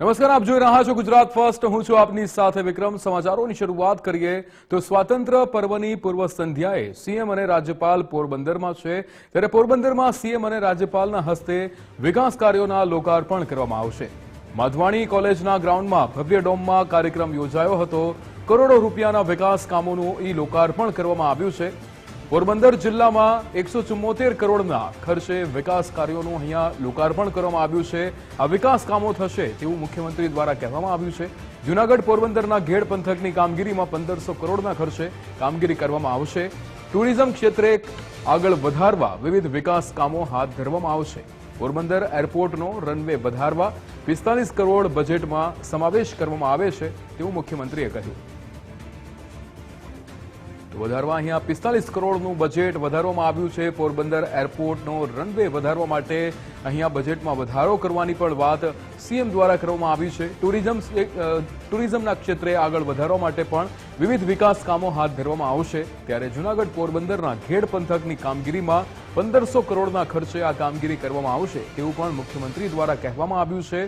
નમસ્કાર, આપ જોઈ રહ્યા છો ગુજરાત ફર્સ્ટ. હું છું આપની સાથે વિક્રમ. સમાચારોની શરૂઆત કરીએ તો સ્વાતંત્ર્ય પર્વની પૂર્વ સંધ્યાએ સીએમ અને રાજ્યપાલ પોરબંદરમાં છે. ત્યારે પોરબંદરમાં સીએમ અને રાજ્યપાલના હસ્તે વિકાસ કાર્યોના લોકાર્પણ કરવામાં આવશે. માધવાણી કોલેજના ગ્રાઉન્ડમાં ભવ્ય ડોમમાં કાર્યક્રમ યોજાયો હતો. કરોડો રૂપિયાના વિકાસ કામોનું ઈ લોકાર્પણ કરવામાં આવ્યું છે. પોરબંદર જિલ્લામાં એકસો ચુમ્મોતેર કરોડના ખર્ચે વિકાસ કાર્યોનું અહીંયા લોકાર્પણ કરવામાં આવ્યું છે. આ વિકાસ કામો થશે તેવું મુખ્યમંત્રી દ્વારા કહેવામાં આવ્યું છે. જૂનાગઢ પોરબંદરના ઘેડ પંથકની કામગીરીમાં પંદરસો કરોડના ખર્ચે કામગીરી કરવામાં આવશે. ટુરિઝમ ક્ષેત્રે આગળ વધારવા વિવિધ વિકાસ કામો હાથ ધરવામાં આવશે. પોરબંદર એરપોર્ટનો રનવે વધારવા પિસ્તાલીસ કરોડ બજેટમાં સમાવેશ કરવામાં આવે છે તેવું મુખ્યમંત્રીએ કહ્યું. વધારવા અહીંયા પિસ્તાલીસ કરોડનું બજેટ વધારવામાં આવ્યું છે પોરબંદર એરપોર્ટનો રનવે વધારવા માટે અહીંયા બજેટમાં વધારો કરવાની પણ વાત સીએમ દ્વારા કરવામાં આવી છે. ટુરિઝમ ટુરિઝમના ક્ષેત્રે આગળ વધારવા માટે પણ વિવિધ વિકાસ કામો હાથ ધરવામાં આવશે. ત્યારે જૂનાગઢ પોરબંદરના ઘેડ પંથકની કામગીરીમાં પંદરસો કરોડના ખર્ચે આ કામગીરી કરવામાં આવશે તેવું પણ મુખ્યમંત્રી દ્વારા કહેવામાં આવ્યું છે.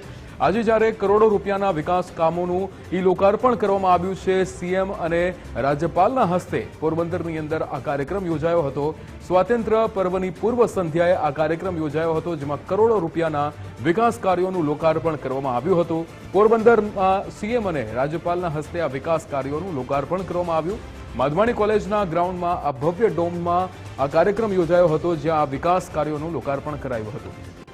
આજે જ્યારે કરોડો રૂપિયાના વિકાસ કામોનું ઈ લોકાર્પણ કરવામાં આવ્યું છે સીએમ અને રાજ્યપાલના હસ્તે પોરબંદરની અંદર આ કાર્યક્રમ યોજાયો હતો. સ્વાતંત્ર્ય પર્વની પૂર્વ સંધ્યાએ આ કાર્યક્રમ યોજાયો હતો, જેમાં કરોડો રૂપિયાના વિકાસ કાર્યોનું લોકાર્પણ કરવામાં આવ્યું હતું. પોરબંદરમાં સીએમ અને રાજ્યપાલના હસ્તે આ વિકાસ કાર્યોનું લોકાર્પણ કરવામાં આવ્યું. માધવાણી કોલેજના ગ્રાઉન્ડમાં આ ભવ્ય ડોમમાં આ કાર્યક્રમ યોજાયો હતો, જ્યાં આ વિકાસ કાર્યોનું લોકાર્પણ કરાયું હતું.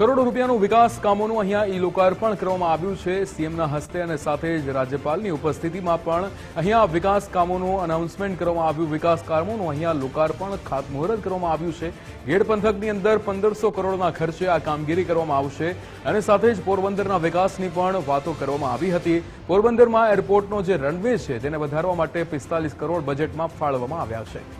કરોડો રૂપિયાનું વિકાસ કામોનું અહીંયા ઈ લોકાર્પણ કરવામાં આવ્યું છે. સીએમના હસ્તે અને સાથે જ રાજ્યપાલની ઉપસ્થિતિમાં પણ અહીંયા વિકાસ કામોનું અનાઉન્સમેન્ટ કરવામાં આવ્યું. વિકાસ કામોનું અહીંયા લોકાર્પણ ખાતમુહૂર્ત કરવામાં આવ્યું છે. ગેડ પંથકની અંદર પંદરસો કરોડના ખર્ચે આ કામગીરી કરવામાં આવશે અને સાથે જ પોરબંદરના વિકાસની પણ વાતો કરવામાં આવી હતી. પોરબંદરમાં એરપોર્ટનો જે રનવે છે તેને વધારવા માટે પિસ્તાલીસ કરોડ બજેટમાં ફાળવવામાં આવ્યા છે.